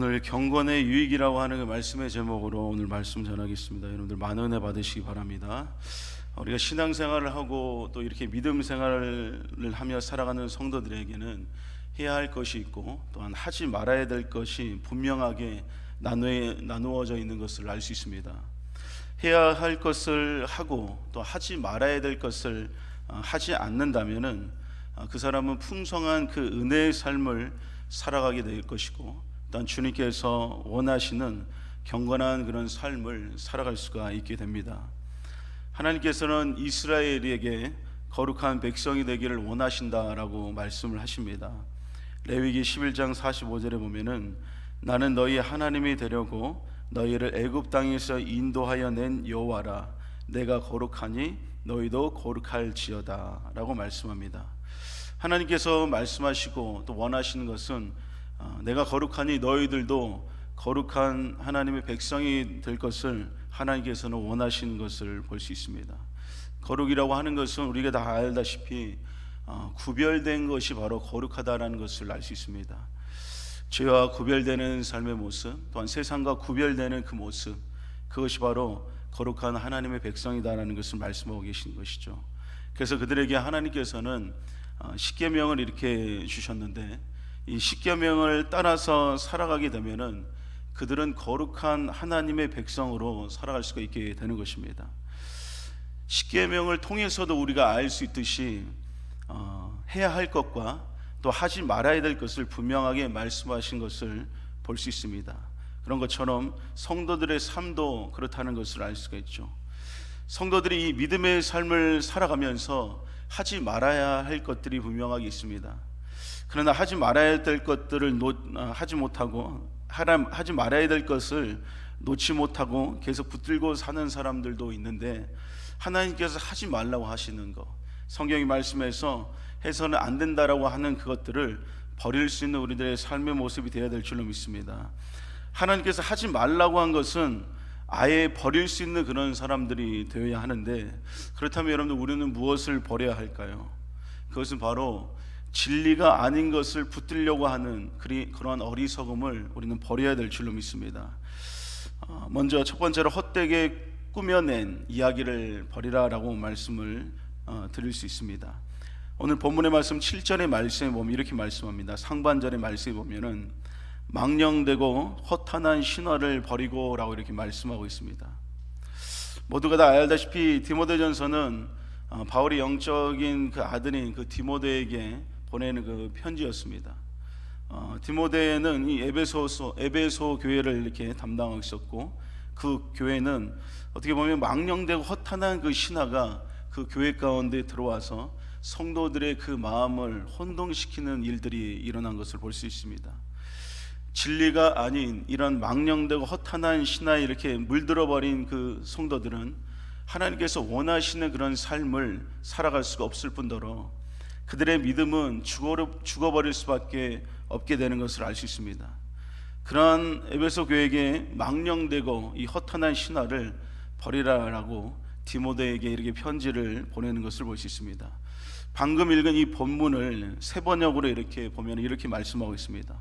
오늘 경건의 유익이라고 하는 그 말씀의 제목으로 오늘 말씀 전하겠습니다. 여러분들 많은 은혜 받으시기 바랍니다. 우리가 신앙생활을 하고 또 이렇게 믿음 생활을 하며 살아가는 성도들에게는 해야 할 것이 있고 또한 하지 말아야 될 것이 분명하게 나누어, 나누어져 있는 것을 알 수 있습니다. 해야 할 것을 하고 또 하지 말아야 될 것을 어, 하지 않는다면은 어, 그 사람은 풍성한 그 은혜의 삶을 살아가게 될 것이고 또한 주님께서 원하시는 경건한 그런 삶을 살아갈 수가 있게 됩니다. 하나님께서는 이스라엘에게 거룩한 백성이 되기를 원하신다라고 말씀을 하십니다. 레위기 11장 45절에 보면은 나는 너희 하나님이 되려고 너희를 애굽 땅에서 인도하여 낸 여호와라 내가 거룩하니 너희도 거룩할지어다라고 말씀합니다. 하나님께서 말씀하시고 또 원하시는 것은 어, 내가 거룩하니 너희들도 거룩한 하나님의 백성이 될 것을 하나님께서는 원하시는 것을 볼 수 있습니다. 거룩이라고 하는 것은 우리가 다 알다시피 어, 구별된 것이 바로 거룩하다라는 것을 알 수 있습니다. 죄와 구별되는 삶의 모습, 또한 세상과 구별되는 그 모습, 그것이 바로 거룩한 하나님의 백성이다라는 것을 말씀하고 계신 것이죠. 그래서 그들에게 하나님께서는 어, 십계명을 이렇게 주셨는데 이 십계명을 따라서 살아가게 되면은 그들은 거룩한 하나님의 백성으로 살아갈 수가 있게 되는 것입니다. 십계명을 통해서도 우리가 알 수 있듯이 어, 해야 할 것과 또 하지 말아야 될 것을 분명하게 말씀하신 것을 볼 수 있습니다. 그런 것처럼 성도들의 삶도 그렇다는 것을 알 수가 있죠. 성도들이 이 믿음의 삶을 살아가면서 하지 말아야 할 것들이 분명하게 있습니다. 그러나 하지 말아야 될 것들을 놓, 어, 하지 못하고 하라, 하지 말아야 될 것을 놓지 못하고 계속 붙들고 사는 사람들도 있는데 하나님께서 하지 말라고 하시는 거 성경이 말씀해서 해서는 안 된다라고 하는 그것들을 버릴 수 있는 우리들의 삶의 모습이 되어야 될 줄로 믿습니다. 하나님께서 하지 말라고 한 것은 아예 버릴 수 있는 그런 사람들이 되어야 하는데 그렇다면 여러분들 우리는 무엇을 버려야 할까요? 그것은 바로 진리가 아닌 것을 붙들려고 하는 그러한 어리석음을 우리는 버려야 될 줄로 믿습니다. 어, 먼저 첫 번째로 헛되게 꾸며낸 이야기를 버리라라고 말씀을 어, 드릴 수 있습니다. 오늘 본문의 말씀 7절의 말씀에 보면 이렇게 말씀합니다. 상반절의 말씀에 보면은 망령되고 허탄한 신화를 버리고라고 이렇게 말씀하고 있습니다. 모두가 다 알다시피 디모데전서는 어, 바울이 영적인 그 아들인 그 디모데에게 보내는 그 편지였습니다. 어, 디모데는 이 에베소 에베소 교회를 이렇게 담당하고 있었고 그 교회는 어떻게 보면 망령되고 허탄한 그 신화가 그 교회 가운데 들어와서 성도들의 그 마음을 혼동시키는 일들이 일어난 것을 볼 수 있습니다. 진리가 아닌 이런 망령되고 허탄한 신화에 이렇게 물들어 버린 그 성도들은 하나님께서 원하시는 그런 삶을 살아갈 수가 없을 뿐더러 그들의 믿음은 죽어, 죽어버릴 수밖에 없게 되는 것을 알 수 있습니다. 그러한 에베소 교회에게 망령되고 이 허탄한 신화를 버리라라고 디모데에게 이렇게 편지를 보내는 것을 볼 수 있습니다. 방금 읽은 이 본문을 세 번역으로 이렇게 보면 이렇게 말씀하고 있습니다.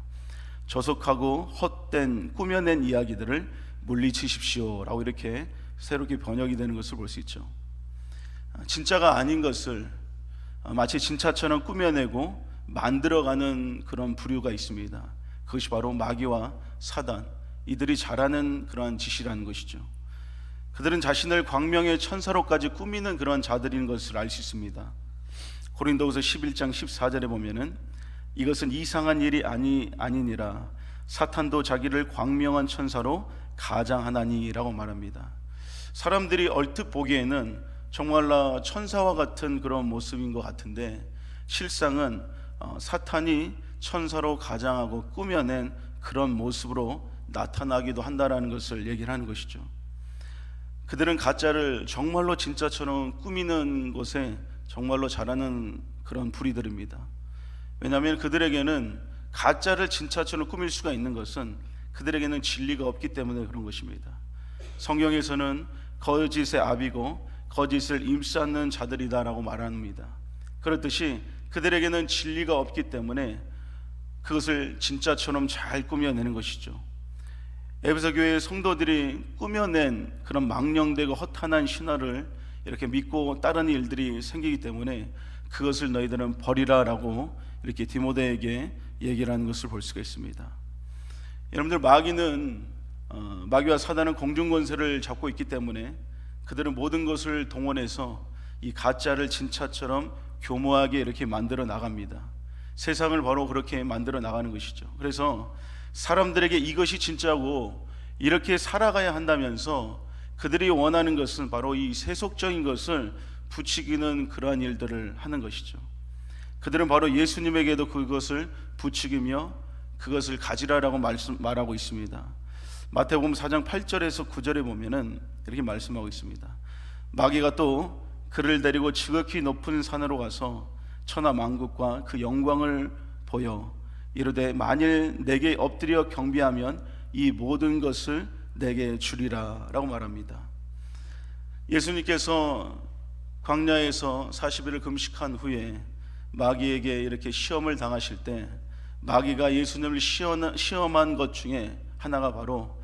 저속하고 헛된 꾸며낸 이야기들을 물리치십시오라고 이렇게 새롭게 번역이 되는 것을 볼 수 있죠. 진짜가 아닌 것을 마치 진짜처럼 꾸며내고 만들어가는 그런 부류가 있습니다. 그것이 바로 마귀와 사단 이들이 잘하는 그러한 짓이라는 것이죠. 그들은 자신을 광명의 천사로까지 꾸미는 그런 자들인 것을 알 수 있습니다. 고린도후서 11장 14절에 보면은 이것은 이상한 일이 아니 아니니라 사탄도 자기를 광명한 천사로 가장하나니라고 말합니다. 사람들이 얼핏 보기에는 정말로 천사와 같은 그런 모습인 것 같은데 실상은 어, 사탄이 천사로 가장하고 꾸며낸 그런 모습으로 나타나기도 한다라는 것을 얘기를 하는 것이죠. 그들은 가짜를 정말로 진짜처럼 꾸미는 곳에 정말로 잘하는 그런 불이들입니다. 왜냐하면 그들에게는 가짜를 진짜처럼 꾸밀 수가 있는 것은 그들에게는 진리가 없기 때문에 그런 것입니다. 성경에서는 거짓의 아비고 거짓을 임쌓는 자들이다라고 말합니다. 그렇듯이 그들에게는 진리가 없기 때문에 그것을 진짜처럼 잘 꾸며내는 것이죠. 에베소 교회의 성도들이 꾸며낸 그런 망령되고 허탄한 신화를 이렇게 믿고 따르는 일들이 생기기 때문에 그것을 너희들은 버리라라고 이렇게 디모데에게 얘기를 하는 것을 볼 수가 있습니다. 여러분들 마귀는 어, 마귀와 사단은 공중 권세를 잡고 있기 때문에 그들은 모든 것을 동원해서 이 가짜를 진짜처럼 교모하게 이렇게 만들어 나갑니다. 세상을 바로 그렇게 만들어 나가는 것이죠. 그래서 사람들에게 이것이 진짜고 이렇게 살아가야 한다면서 그들이 원하는 것은 바로 이 세속적인 것을 부추기는 그러한 일들을 하는 것이죠. 그들은 바로 예수님에게도 그것을 부추기며 그것을 가지라라고 말씀, 말하고 있습니다. 마태복음 4장 8절에서 9절에 보면은 이렇게 말씀하고 있습니다. 마귀가 또 그를 데리고 지극히 높은 산으로 가서 천하 만국과 그 영광을 보여 이르되 만일 내게 엎드려 경배하면 이 모든 것을 내게 주리라라고 말합니다. 예수님께서 광야에서 40일을 금식한 후에 마귀에게 이렇게 시험을 당하실 때 마귀가 예수님을 시험한 것 중에 하나가 바로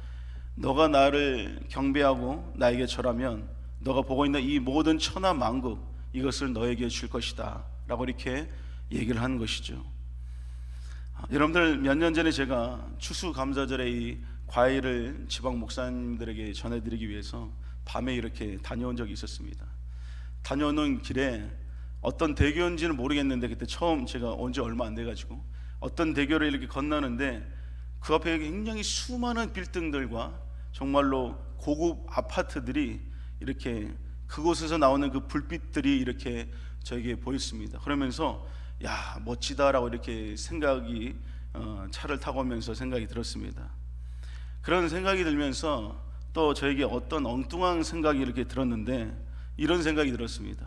너가 나를 경배하고 나에게 절하면 너가 보고 있는 이 모든 천하 만국 이것을 너에게 줄 것이다 라고 이렇게 얘기를 한 것이죠. 여러분들 몇 년 전에 제가 추수 감사절에 이 과일을 지방 목사님들에게 전해드리기 위해서 밤에 이렇게 다녀온 적이 있었습니다. 다녀오는 길에 어떤 대교인지는 모르겠는데 그때 처음 제가 온지 얼마 안 돼가지고 어떤 대교를 이렇게 건너는데 그 앞에 굉장히 수많은 빌딩들과 정말로 고급 아파트들이 이렇게 그곳에서 나오는 그 불빛들이 이렇게 저에게 보였습니다. 그러면서 야 멋지다라고 이렇게 생각이 어, 차를 타고 오면서 생각이 들었습니다. 그런 생각이 들면서 또 저에게 어떤 엉뚱한 생각이 이렇게 들었는데 이런 생각이 들었습니다.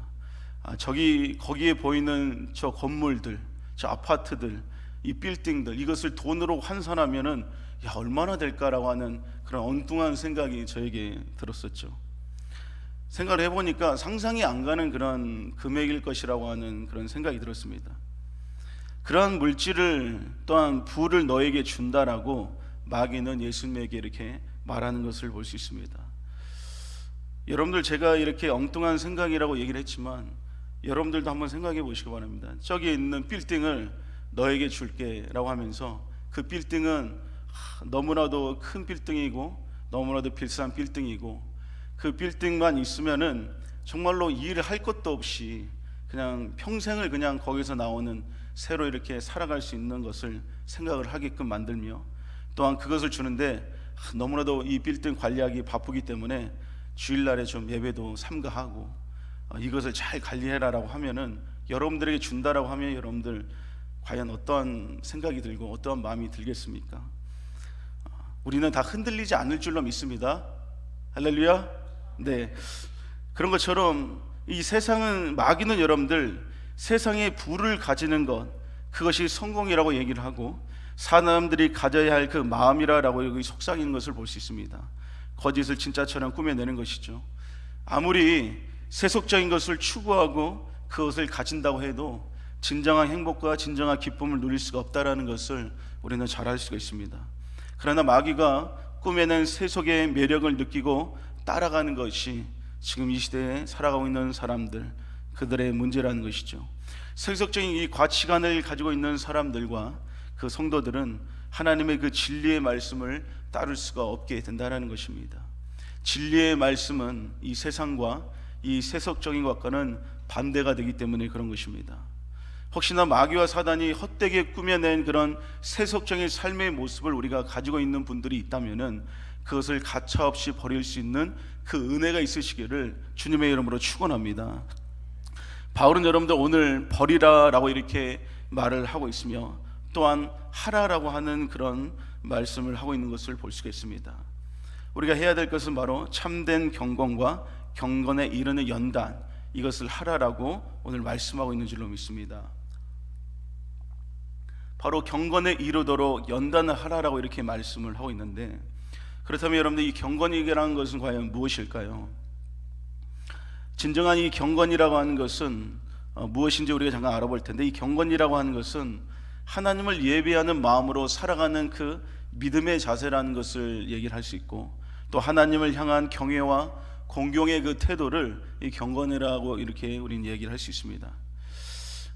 아, 저기 거기에 보이는 저 건물들, 저 아파트들, 이 빌딩들 이것을 돈으로 환산하면은 야 얼마나 될까라고 하는 그런 엉뚱한 생각이 저에게 들었었죠. 생각을 해보니까 상상이 안 가는 그런 금액일 것이라고 하는 그런 생각이 들었습니다. 그러한 물질을 또한 부를 너에게 준다라고 마귀는 예수님에게 이렇게 말하는 것을 볼 수 있습니다. 여러분들 제가 이렇게 엉뚱한 생각이라고 얘기를 했지만 여러분들도 한번 생각해 보시기 바랍니다. 저기 있는 빌딩을 너에게 줄게라고 하면서 그 빌딩은 너무나도 큰 빌딩이고 너무나도 비싼 빌딩이고 그 빌딩만 있으면은 정말로 일을 할 것도 없이 그냥 평생을 그냥 거기서 나오는 새로 이렇게 살아갈 수 있는 것을 생각을 하게끔 만들며 또한 그것을 주는데 너무나도 이 빌딩 관리하기 바쁘기 때문에 주일날에 좀 예배도 삼가하고 어, 이것을 잘 관리해라라고 하면은 여러분들에게 준다라고 하면 여러분들 과연 어떠한 생각이 들고 어떠한 마음이 들겠습니까? 어, 우리는 다 흔들리지 않을 줄로 믿습니다. 할렐루야. 네. 그런 것처럼 이 세상은 마귀는 여러분들 세상의 부를 가지는 것 그것이 성공이라고 얘기를 하고 사람들이 가져야 할 그 마음이라라고 여기 속삭이는 것을 볼 수 있습니다. 거짓을 진짜처럼 꾸며내는 것이죠. 아무리 세속적인 것을 추구하고 그것을 가진다고 해도 진정한 행복과 진정한 기쁨을 누릴 수가 없다라는 것을 우리는 잘 알 수가 있습니다. 그러나 마귀가 꾸며낸 세속의 매력을 느끼고 따라가는 것이 지금 이 시대에 살아가고 있는 사람들 그들의 문제라는 것이죠. 세속적인 이 가치관을 가지고 있는 사람들과 그 성도들은 하나님의 그 진리의 말씀을 따를 수가 없게 된다는 것입니다. 진리의 말씀은 이 세상과 이 세속적인 것과는 반대가 되기 때문에 그런 것입니다. 혹시나 마귀와 사단이 헛되게 꾸며낸 그런 세속적인 삶의 모습을 우리가 가지고 있는 분들이 있다면은 그것을 가차없이 버릴 수 있는 그 은혜가 있으시기를 주님의 이름으로 축원합니다. 바울은 여러분들 오늘 버리라라고 이렇게 말을 하고 있으며 또한 하라라고 하는 그런 말씀을 하고 있는 것을 볼 수가 있습니다. 우리가 해야 될 것은 바로 참된 경건과 경건에 이르는 연단 이것을 하라라고 오늘 말씀하고 있는 줄로 믿습니다. 바로 경건에 이르도록 연단을 하라라고 이렇게 말씀을 하고 있는데 그렇다면 여러분들 이 경건이라는 것은 과연 무엇일까요? 진정한 이 경건이라고 하는 것은 어, 무엇인지 우리가 잠깐 알아볼 텐데 이 경건이라고 하는 것은 하나님을 예배하는 마음으로 살아가는 그 믿음의 자세라는 것을 얘기를 할 수 있고 또 하나님을 향한 경외와 공경의 그 태도를 이 경건이라고 이렇게 우리는 얘기를 할 수 있습니다.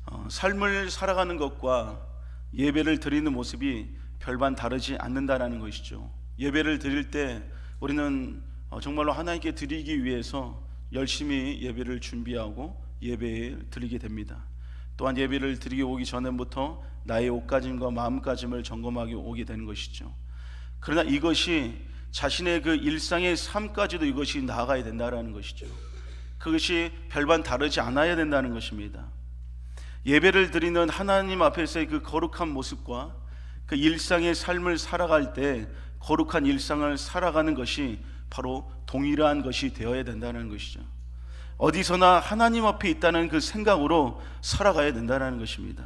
어, 삶을 살아가는 것과 예배를 드리는 모습이 별반 다르지 않는다라는 것이죠. 예배를 드릴 때 우리는 어, 정말로 하나님께 드리기 위해서 열심히 예배를 준비하고 예배를 드리게 됩니다. 또한 예배를 드리기 오기 전부터 나의 옷가짐과 마음가짐을 점검하게 오게 되는 것이죠. 그러나 이것이 자신의 그 일상의 삶까지도 이것이 나아가야 된다라는 것이죠. 그것이 별반 다르지 않아야 된다는 것입니다. 예배를 드리는 하나님 앞에서의 그 거룩한 모습과 그 일상의 삶을 살아갈 때 거룩한 일상을 살아가는 것이 바로 동일한 것이 되어야 된다는 것이죠. 어디서나 하나님 앞에 있다는 그 생각으로 살아가야 된다는 것입니다.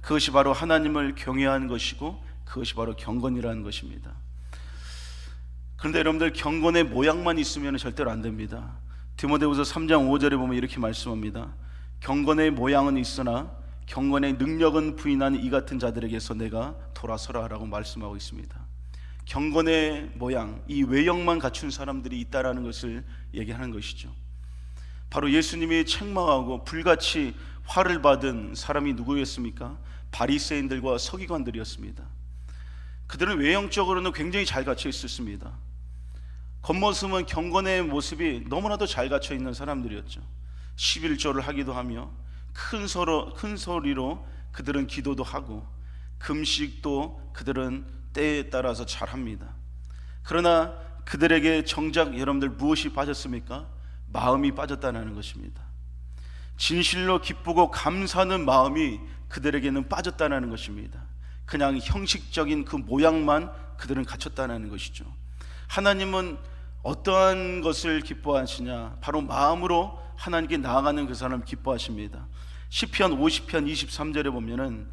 그것이 바로 하나님을 경외하는 것이고 그것이 바로 경건이라는 것입니다. 그런데 여러분들 경건의 모양만 있으면 절대로 안 됩니다. 디모데후서 3장 5절에 보면 이렇게 말씀합니다. 경건의 모양은 있으나 경건의 능력은 부인한 이 같은 자들에게서 내가 돌아서라라고 말씀하고 있습니다. 경건의 모양, 이 외형만 갖춘 사람들이 있다라는 것을 얘기하는 것이죠. 바로 예수님이 책망하고 불같이 화를 받은 사람이 누구였습니까? 바리새인들과 서기관들이었습니다. 그들은 외형적으로는 굉장히 잘 갖춰 있었습니다. 겉모습은 경건의 모습이 너무나도 잘 갖춰 있는 사람들이었죠. 11조를 하기도 하며 큰, 소로, 큰 소리로 그들은 기도도 하고 금식도 그들은 때에 따라서 잘 합니다. 그러나 그들에게 정작 여러분들 무엇이 빠졌습니까? 마음이 빠졌다는 것입니다. 진실로 기쁘고 감사하는 마음이 그들에게는 빠졌다는 것입니다. 그냥 형식적인 그 모양만 그들은 갖췄다는 것이죠. 하나님은 어떠한 것을 기뻐하시냐? 바로 마음으로 하나님께 나아가는 그 사람을 기뻐하십니다. 시편 50편 23절에 보면은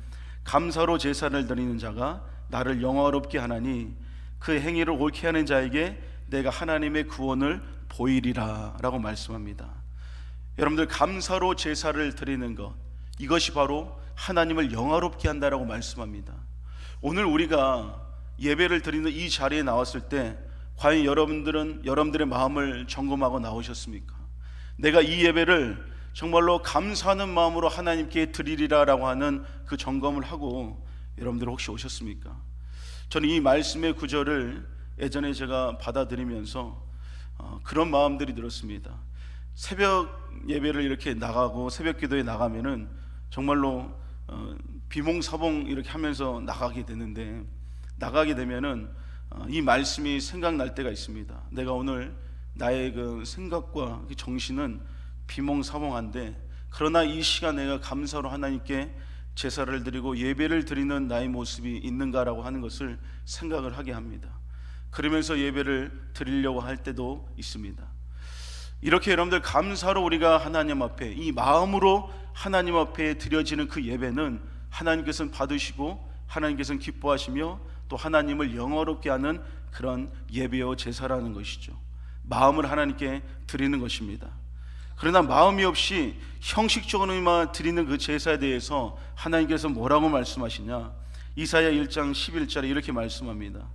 감사로 제사를 드리는 자가 나를 영화롭게 하나니 그 행위를 옳게 하는 자에게 내가 하나님의 구원을 보이리라라고 말씀합니다. 여러분들 감사로 제사를 드리는 것 이것이 바로 하나님을 영화롭게 한다라고 말씀합니다. 오늘 우리가 예배를 드리는 이 자리에 나왔을 때 과연 여러분들은 여러분들의 마음을 점검하고 나오셨습니까? 내가 이 예배를 정말로 감사하는 마음으로 하나님께 드리리라라고 하는 그 점검을 하고 여러분들 혹시 오셨습니까? 저는 이 말씀의 구절을 예전에 제가 받아들이면서 어, 그런 마음들이 들었습니다. 새벽 예배를 이렇게 나가고 새벽 기도에 나가면은 정말로 어, 비몽사몽 이렇게 하면서 나가게 되는데 나가게 되면은 어, 이 말씀이 생각날 때가 있습니다. 내가 오늘 나의 그 생각과 그 정신은 비몽사몽한데 그러나 이 시간 내가 감사로 하나님께 제사를 드리고 예배를 드리는 나의 모습이 있는가라고 하는 것을 생각을 하게 합니다. 그러면서 예배를 드리려고 할 때도 있습니다. 이렇게 여러분들 감사로 우리가 하나님 앞에 이 마음으로 하나님 앞에 드려지는 그 예배는 하나님께서는 받으시고 하나님께서는 기뻐하시며 또 하나님을 영어롭게 하는 그런 예배요 제사라는 것이죠. 마음을 하나님께 드리는 것입니다. 그러나 마음이 없이 형식적으로만 드리는 그 제사에 대해서 하나님께서 뭐라고 말씀하시냐? 이사야 1장 11절에 이렇게 말씀합니다.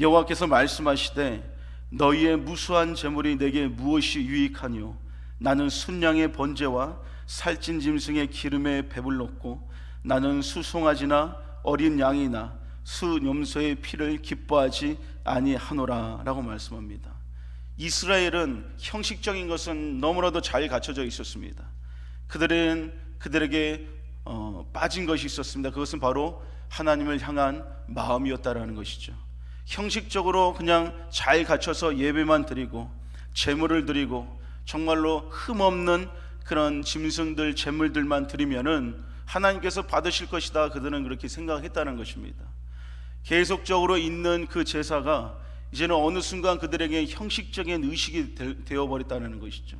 여호와께서 말씀하시되 너희의 무수한 재물이 내게 무엇이 유익하뇨? 나는 순양의 번제와 살찐 짐승의 기름에 배불렀고 나는 수송아지나 어린 양이나 수염소의 피를 기뻐하지 아니하노라라고 말씀합니다. 이스라엘은 형식적인 것은 너무나도 잘 갖춰져 있었습니다. 그들은 그들에게 어, 빠진 것이 있었습니다. 그것은 바로 하나님을 향한 마음이었다라는 것이죠. 형식적으로 그냥 잘 갖춰서 예배만 드리고 제물을 드리고 정말로 흠없는 그런 짐승들 제물들만 드리면은 하나님께서 받으실 것이다. 그들은 그렇게 생각했다는 것입니다. 계속적으로 있는 그 제사가 이제는 어느 순간 그들에게 형식적인 의식이 되어 버렸다는 것이죠.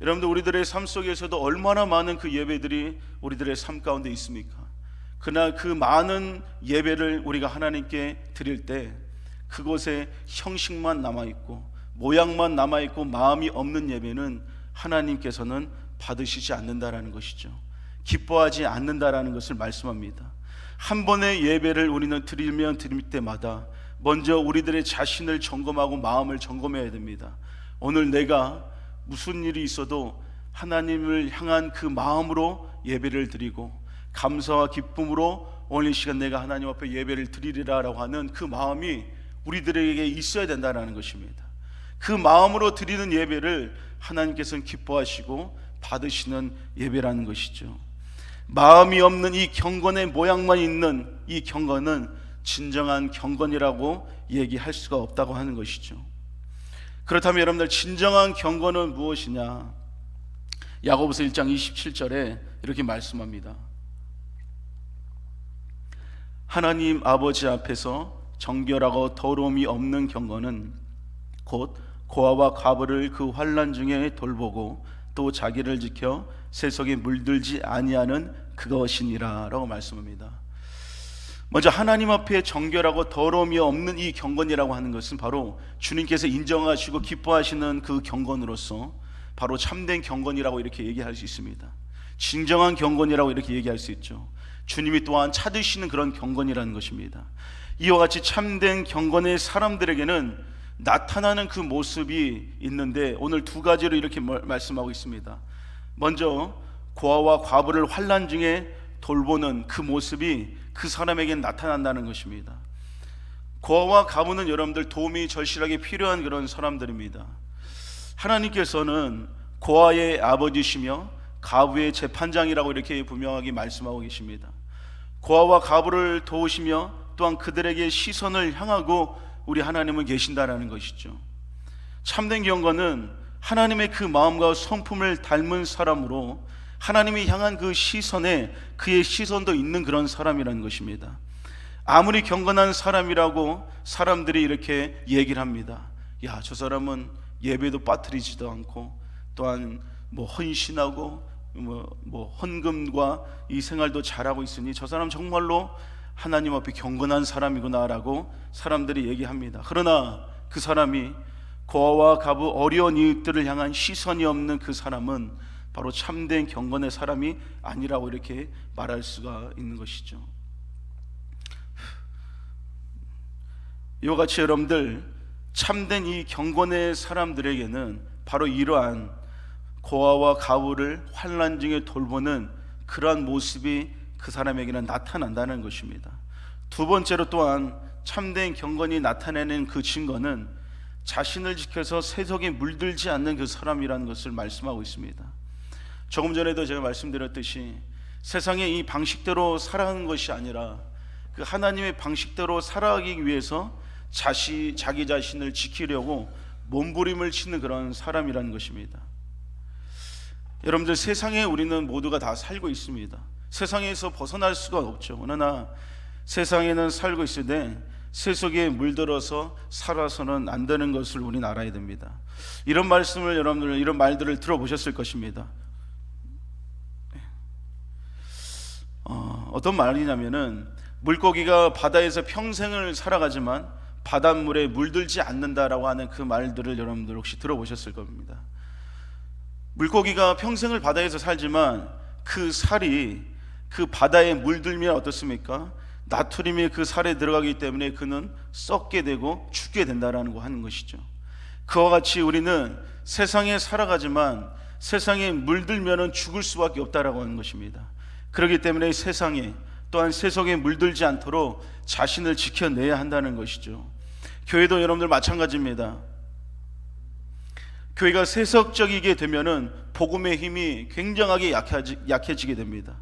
여러분들 우리들의 삶 속에서도 얼마나 많은 그 예배들이 우리들의 삶 가운데 있습니까? 그날 그 많은 예배를 우리가 하나님께 드릴 때 그곳에 형식만 남아 있고 모양만 남아 있고 마음이 없는 예배는 하나님께서는 받으시지 않는다라는 것이죠. 기뻐하지 않는다라는 것을 말씀합니다. 한 번의 예배를 우리는 드리면 드릴 때마다 먼저 우리들의 자신을 점검하고 마음을 점검해야 됩니다. 오늘 내가 무슨 일이 있어도 하나님을 향한 그 마음으로 예배를 드리고 감사와 기쁨으로 오늘 이 시간 내가 하나님 앞에 예배를 드리리라라고 하는 그 마음이 우리들에게 있어야 된다는 것입니다. 그 마음으로 드리는 예배를 하나님께서는 기뻐하시고 받으시는 예배라는 것이죠. 마음이 없는 이 경건의 모양만 있는 이 경건은 진정한 경건이라고 얘기할 수가 없다고 하는 것이죠. 그렇다면 여러분들 진정한 경건은 무엇이냐? 야고보서 1장 27절에 이렇게 말씀합니다. 하나님 아버지 앞에서 정결하고 더러움이 없는 경건은 곧 고아와 가부를 그 환란 중에 돌보고 또 자기를 지켜 세속에 물들지 아니하는 그것이니라라고 말씀합니다. 먼저 하나님 앞에 정결하고 더러움이 없는 이 경건이라고 하는 것은 바로 주님께서 인정하시고 기뻐하시는 그 경건으로서 바로 참된 경건이라고 이렇게 얘기할 수 있습니다. 진정한 경건이라고 이렇게 얘기할 수 있죠. 주님이 또한 찾으시는 그런 경건이라는 것입니다. 이와 같이 참된 경건의 사람들에게는 나타나는 그 모습이 있는데 오늘 두 가지로 이렇게 말씀하고 있습니다. 먼저 고아와 과부를 환란 중에 돌보는 그 모습이 그 사람에게 나타난다는 것입니다. 고아와 가부는 여러분들 도움이 절실하게 필요한 그런 사람들입니다. 하나님께서는 고아의 아버지시며 가부의 재판장이라고 이렇게 분명하게 말씀하고 계십니다. 고아와 가부를 도우시며 또한 그들에게 시선을 향하고 우리 하나님은 계신다라는 것이죠. 참된 경건은 하나님의 그 마음과 성품을 닮은 사람으로 하나님이 향한 그 시선에 그의 시선도 있는 그런 사람이라는 것입니다. 아무리 경건한 사람이라고 사람들이 이렇게 얘기를 합니다. 야, 저 사람은 예배도 빠뜨리지도 않고 또한 뭐 헌신하고 뭐, 뭐 헌금과 이 생활도 잘하고 있으니 저 사람 정말로 하나님 앞에 경건한 사람이구나라고 사람들이 얘기합니다. 그러나 그 사람이 고아와 가부 어려운 이웃들을 향한 시선이 없는 그 사람은 바로 참된 경건의 사람이 아니라고 이렇게 말할 수가 있는 것이죠. 이와 같이 여러분들 참된 이 경건의 사람들에게는 바로 이러한 고아와 가부를 환란 중에 돌보는 그러한 모습이 그 사람에게는 나타난다는 것입니다. 두 번째로 또한 참된 경건이 나타내는 그 증거는 자신을 지켜서 세속에 물들지 않는 그 사람이라는 것을 말씀하고 있습니다. 조금 전에도 제가 말씀드렸듯이 세상의 이 방식대로 살아가는 것이 아니라 그 하나님의 방식대로 살아가기 위해서 자시, 자기 자신을 지키려고 몸부림을 치는 그런 사람이라는 것입니다. 여러분들 세상에 우리는 모두가 다 살고 있습니다. 세상에서 벗어날 수가 없죠. 그러나 세상에는 살고 있으되 세속에 물들어서 살아서는 안 되는 것을 우리는 알아야 됩니다. 이런 말씀을 여러분들 이런 말들을 들어보셨을 것입니다. 어, 어떤 말이냐면은 물고기가 바다에서 평생을 살아가지만 바닷물에 물들지 않는다라고 하는 그 말들을 여러분들 혹시 들어보셨을 겁니다. 물고기가 평생을 바다에서 살지만 그 살이 그 바다에 물들면 어떻습니까? 나트륨이 그 살에 들어가기 때문에 그는 썩게 되고 죽게 된다라는 거 하는 것이죠. 그와 같이 우리는 세상에 살아가지만 세상에 물들면은 죽을 수밖에 없다라고 하는 것입니다. 그렇기 때문에 세상에 또한 세속에 물들지 않도록 자신을 지켜내야 한다는 것이죠. 교회도 여러분들 마찬가지입니다. 교회가 세속적이게 되면은 복음의 힘이 굉장하게 약해지게 됩니다.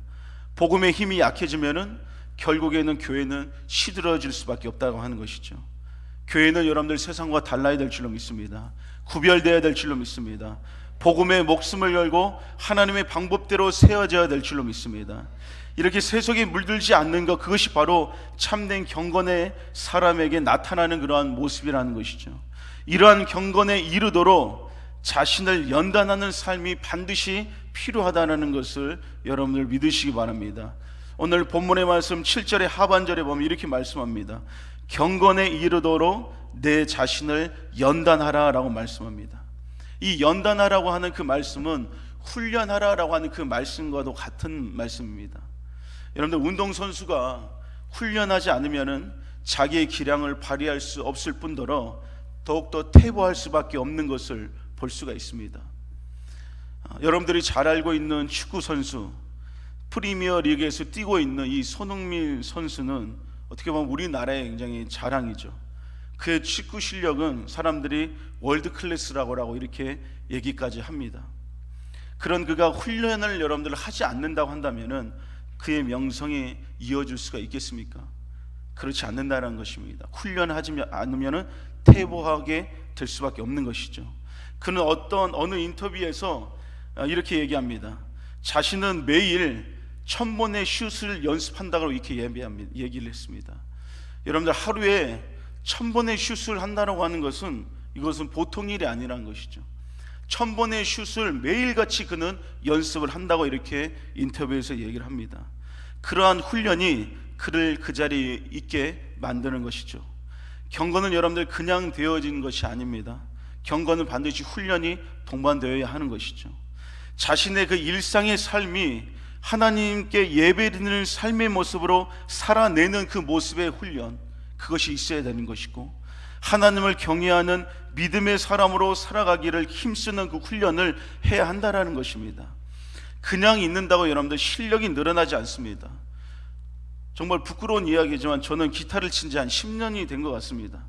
복음의 힘이 약해지면은 결국에는 교회는 시들어질 수밖에 없다고 하는 것이죠. 교회는 여러분들 세상과 달라야 될 줄로 믿습니다. 구별되어야 될 줄로 믿습니다. 복음의 목숨을 열고 하나님의 방법대로 세워져야 될 줄로 믿습니다. 이렇게 세속에 물들지 않는 것 그것이 바로 참된 경건의 사람에게 나타나는 그러한 모습이라는 것이죠. 이러한 경건에 이르도록 자신을 연단하는 삶이 반드시 필요하다는 것을 여러분들 믿으시기 바랍니다. 오늘 본문의 말씀 7절의 하반절에 보면 이렇게 말씀합니다. 경건에 이르도록 내 자신을 연단하라라고 말씀합니다. 이 연단하라고 하는 그 말씀은 훈련하라라고 하는 그 말씀과도 같은 말씀입니다. 여러분들 운동 선수가 훈련하지 않으면은 자기의 기량을 발휘할 수 없을 뿐더러 더욱더 퇴보할 수밖에 없는 것을 볼 수가 있습니다. 아, 여러분들이 잘 알고 있는 축구 선수 프리미어 리그에서 뛰고 있는 이 손흥민 선수는 어떻게 보면 우리나라의 굉장히 자랑이죠. 그의 축구 실력은 사람들이 월드 클래스라고 이렇게 얘기까지 합니다. 그런 그가 훈련을 여러분들 하지 않는다고 한다면은 그의 명성이 이어질 수가 있겠습니까? 그렇지 않는다는 것입니다. 훈련하지 않으면은 퇴보하게 될 수밖에 없는 것이죠. 그는 어떤 어느 인터뷰에서 아, 이렇게 얘기합니다. 자신은 매일 천 번의 슛을 연습한다고 이렇게 예비합니다. 얘기를 했습니다. 여러분들 하루에 천 번의 슛을 한다라고 하는 것은 이것은 보통 일이 아니라는 것이죠. 천 번의 슛을 매일같이 그는 연습을 한다고 이렇게 인터뷰에서 얘기를 합니다. 그러한 훈련이 그를 그 자리에 있게 만드는 것이죠. 경건은 여러분들 그냥 되어진 것이 아닙니다. 경건은 반드시 훈련이 동반되어야 하는 것이죠. 자신의 그 일상의 삶이 하나님께 예배드리는 삶의 모습으로 살아내는 그 모습의 훈련 그것이 있어야 되는 것이고 하나님을 경외하는 믿음의 사람으로 살아가기를 힘쓰는 그 훈련을 해야 한다라는 것입니다. 그냥 있는다고 여러분들 실력이 늘어나지 않습니다. 정말 부끄러운 이야기지만 저는 기타를 친 지 한 10년이 된 것 같습니다.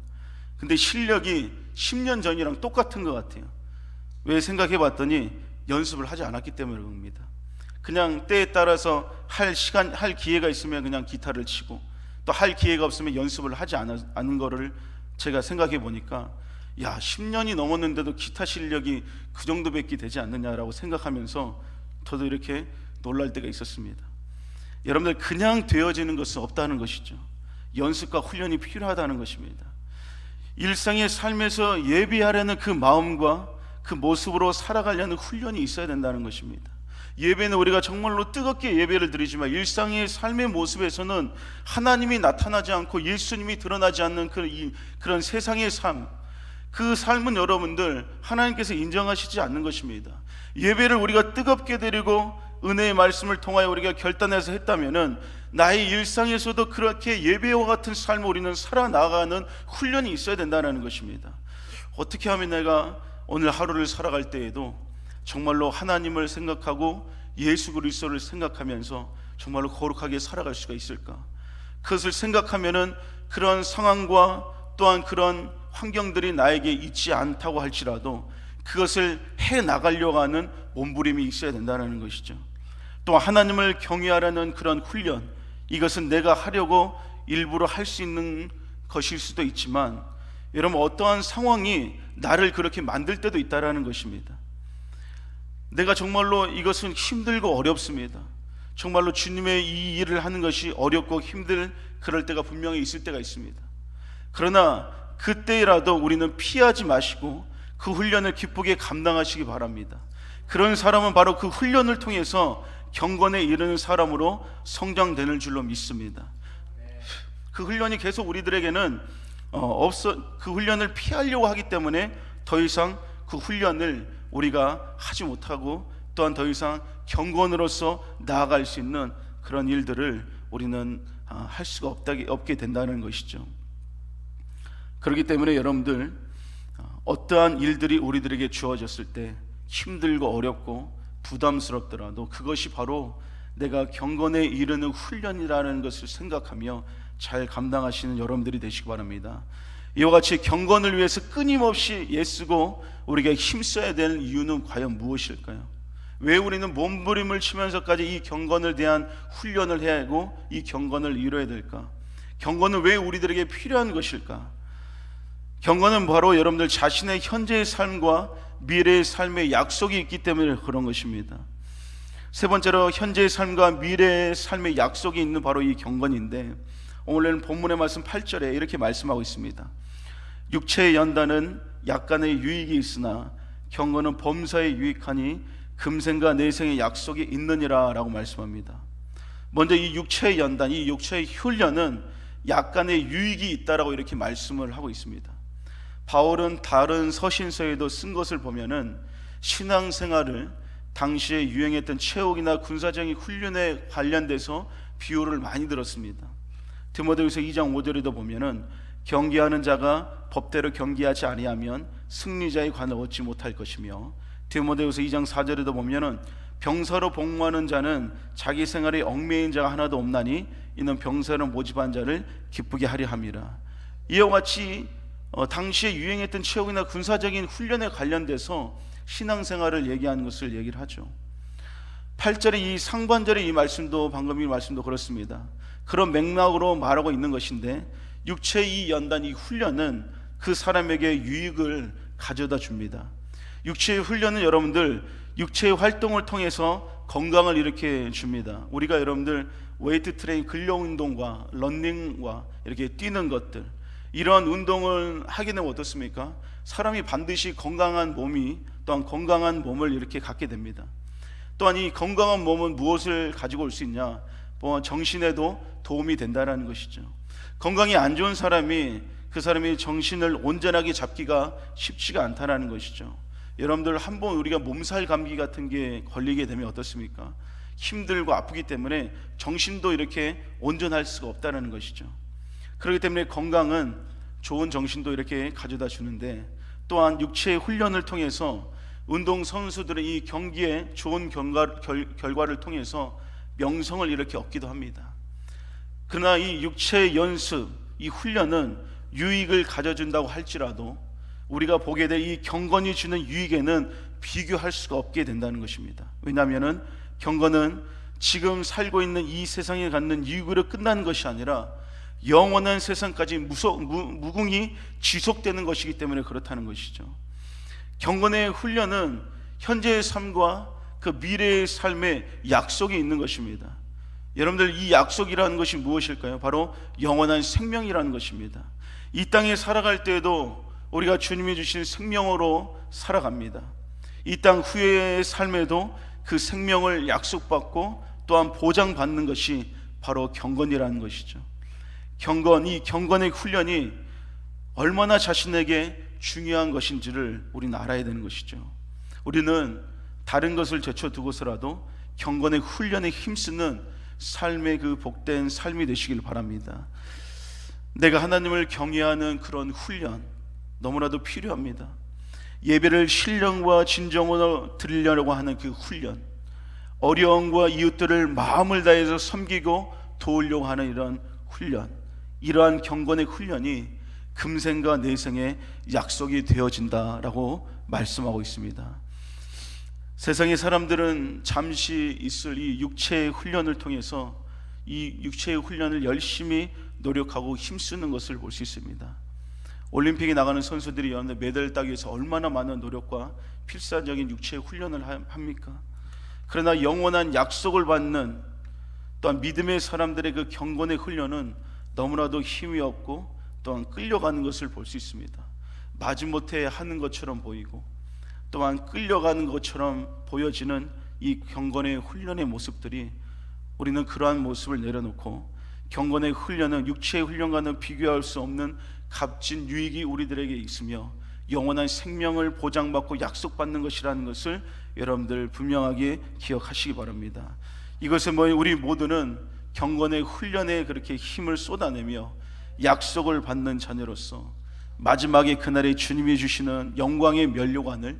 근데 실력이 10년 전이랑 똑같은 것 같아요. 왜 생각해 봤더니 연습을 하지 않았기 때문에 그럽니다. 그냥 때에 따라서 할 시간, 할 기회가 있으면 그냥 기타를 치고 또 할 기회가 없으면 연습을 하지 않은, 않은 거를 제가 생각해 보니까 야, 10년이 넘었는데도 기타 실력이 그 정도밖에 되지 않느냐라고 생각하면서 저도 이렇게 놀랄 때가 있었습니다. 여러분들 그냥 되어지는 것은 없다는 것이죠. 연습과 훈련이 필요하다는 것입니다. 일상의 삶에서 예비하려는 그 마음과 그 모습으로 살아가려는 훈련이 있어야 된다는 것입니다. 예배는 우리가 정말로 뜨겁게 예배를 드리지만 일상의 삶의 모습에서는 하나님이 나타나지 않고 예수님이 드러나지 않는 그, 이, 그런 세상의 삶, 그 삶은 여러분들 하나님께서 인정하시지 않는 것입니다. 예배를 우리가 뜨겁게 드리고 은혜의 말씀을 통하여 우리가 결단해서 했다면은 나의 일상에서도 그렇게 예배와 같은 삶을 우리는 살아나가는 훈련이 있어야 된다는 것입니다. 어떻게 하면 내가 오늘 하루를 살아갈 때에도 정말로 하나님을 생각하고 예수 그리스도를 생각하면서 정말로 거룩하게 살아갈 수가 있을까? 그것을 생각하면은 그런 상황과 또한 그런 환경들이 나에게 있지 않다고 할지라도 그것을 해 나가려고 하는 몸부림이 있어야 된다는 것이죠. 또 하나님을 경외하라는 그런 훈련 이것은 내가 하려고 일부러 할 수 있는 것일 수도 있지만 여러분 어떠한 상황이 나를 그렇게 만들 때도 있다라는 것입니다. 내가 정말로 이것은 힘들고 어렵습니다. 정말로 주님의 이 일을 하는 것이 어렵고 힘들 그럴 때가 분명히 있을 때가 있습니다. 그러나 그때라도 우리는 피하지 마시고 그 훈련을 기쁘게 감당하시기 바랍니다. 그런 사람은 바로 그 훈련을 통해서 경건에 이르는 사람으로 성장되는 줄로 믿습니다. 그 훈련이 계속 우리들에게는 어, 없어 그 훈련을 피하려고 하기 때문에 더 이상 그 훈련을 우리가 하지 못하고 또한 더 이상 경건으로서 나아갈 수 있는 그런 일들을 우리는 아, 할 수가 없다, 없게 된다는 것이죠. 그렇기 때문에 여러분들 어, 어떠한 일들이 우리들에게 주어졌을 때 힘들고 어렵고 부담스럽더라도 그것이 바로 내가 경건에 이르는 훈련이라는 것을 생각하며 잘 감당하시는 여러분들이 되시기 바랍니다. 이와 같이 경건을 위해서 끊임없이 애쓰고 우리가 힘써야 되는 이유는 과연 무엇일까요? 왜 우리는 몸부림을 치면서까지 이 경건을 대한 훈련을 해야 하고 이 경건을 이뤄야 될까? 경건은 왜 우리들에게 필요한 것일까? 경건은 바로 여러분들 자신의 현재의 삶과 미래의 삶의 약속이 있기 때문에 그런 것입니다. 세 번째로 현재의 삶과 미래의 삶의 약속이 있는 바로 이 경건인데 오늘은 본문의 말씀 8절에 이렇게 말씀하고 있습니다. 육체의 연단은 약간의 유익이 있으나 경건은 범사에 유익하니 금생과 내생의 약속이 있느니라라고 말씀합니다. 먼저 이 육체의 연단, 이 육체의 훈련은 약간의 유익이 있다라고 이렇게 말씀을 하고 있습니다. 바울은 다른 서신서에도 쓴 것을 보면은 신앙생활을 당시에 유행했던 체육이나 군사적인 훈련에 관련돼서 비유를 많이 들었습니다. 디모데후서 2장 5절에도 보면은 경계하는 자가 법대로 경계하지 아니하면 승리자의 관을 얻지 못할 것이며 디모데후서 2장 4절에도 보면은 병사로 복무하는 자는 자기 생활에 얽매인 자가 하나도 없나니 이는 병사로 모집한 자를 기쁘게 하려 함이라. 이와 같이 어, 당시에 유행했던 체육이나 군사적인 훈련에 관련돼서 신앙생활을 얘기하는 것을 얘기를 하죠. 8절의 이 상반절의 이 말씀도 방금 이 말씀도 그렇습니다. 그런 맥락으로 말하고 있는 것인데 육체의 이 연단 이 훈련은 그 사람에게 유익을 가져다 줍니다. 육체의 훈련은 여러분들 육체의 활동을 통해서 건강을 일으켜 줍니다. 우리가 여러분들 웨이트 트레인 근력 운동과 런닝과 이렇게 뛰는 것들 이런 운동을 하게 되면 어떻습니까? 사람이 반드시 건강한 몸이 또한 건강한 몸을 이렇게 갖게 됩니다. 또한 이 건강한 몸은 무엇을 가지고 올 수 있냐? 뭐 정신에도 도움이 된다라는 것이죠. 건강이 안 좋은 사람이 그 사람이 정신을 온전하게 잡기가 쉽지가 않다라는 것이죠. 여러분들 한 번 우리가 몸살 감기 같은 게 걸리게 되면 어떻습니까? 힘들고 아프기 때문에 정신도 이렇게 온전할 수가 없다는 것이죠. 그렇기 때문에 건강은 좋은 정신도 이렇게 가져다 주는데 또한 육체의 훈련을 통해서 운동 선수들의 이 경기에 좋은 경과, 결, 결과를 통해서 명성을 이렇게 얻기도 합니다. 그러나 이 육체의 연습, 이 훈련은 유익을 가져준다고 할지라도 우리가 보게 될 이 경건이 주는 유익에는 비교할 수가 없게 된다는 것입니다. 왜냐하면은 경건은 지금 살고 있는 이 세상에 갖는 유익으로 끝나는 것이 아니라 영원한 세상까지 무소, 무, 무궁히 지속되는 것이기 때문에 그렇다는 것이죠. 경건의 훈련은 현재의 삶과 그 미래의 삶의 약속이 있는 것입니다. 여러분들 이 약속이라는 것이 무엇일까요? 바로 영원한 생명이라는 것입니다. 이 땅에 살아갈 때에도 우리가 주님이 주신 생명으로 살아갑니다. 이 땅 후의 삶에도 그 생명을 약속받고 또한 보장받는 것이 바로 경건이라는 것이죠. 경건, 이 경건의 훈련이 얼마나 자신에게 중요한 것인지를 우리는 알아야 되는 것이죠. 우리는 다른 것을 제쳐두고서라도 경건의 훈련에 힘쓰는 삶의 그 복된 삶이 되시길 바랍니다. 내가 하나님을 경외하는 그런 훈련 너무나도 필요합니다. 예배를 신령과 진정으로 드리려고 하는 그 훈련, 어려움과 이웃들을 마음을 다해서 섬기고 도우려고 하는 이런 훈련, 이러한 경건의 훈련이 금생과 내생의 약속이 되어진다라고 말씀하고 있습니다. 세상의 사람들은 잠시 있을 이 육체의 훈련을 통해서 이 육체의 훈련을 열심히 노력하고 힘쓰는 것을 볼 수 있습니다. 올림픽에 나가는 선수들이 여러분 메달 따기 위해서 얼마나 많은 노력과 필사적인 육체의 훈련을 합니까? 그러나 영원한 약속을 받는 또한 믿음의 사람들의 그 경건의 훈련은 너무나도 힘이 없고 또한 끌려가는 것을 볼 수 있습니다. 마지못해 하는 것처럼 보이고 또한 끌려가는 것처럼 보여지는 이 경건의 훈련의 모습들이 우리는 그러한 모습을 내려놓고 경건의 훈련은 육체의 훈련과는 비교할 수 없는 값진 유익이 우리들에게 있으며 영원한 생명을 보장받고 약속받는 것이라는 것을 여러분들 분명하게 기억하시기 바랍니다. 이것은 뭐 우리 모두는 경건의 훈련에 그렇게 힘을 쏟아내며 약속을 받는 자녀로서 마지막에 그날에 주님이 주시는 영광의 면류관을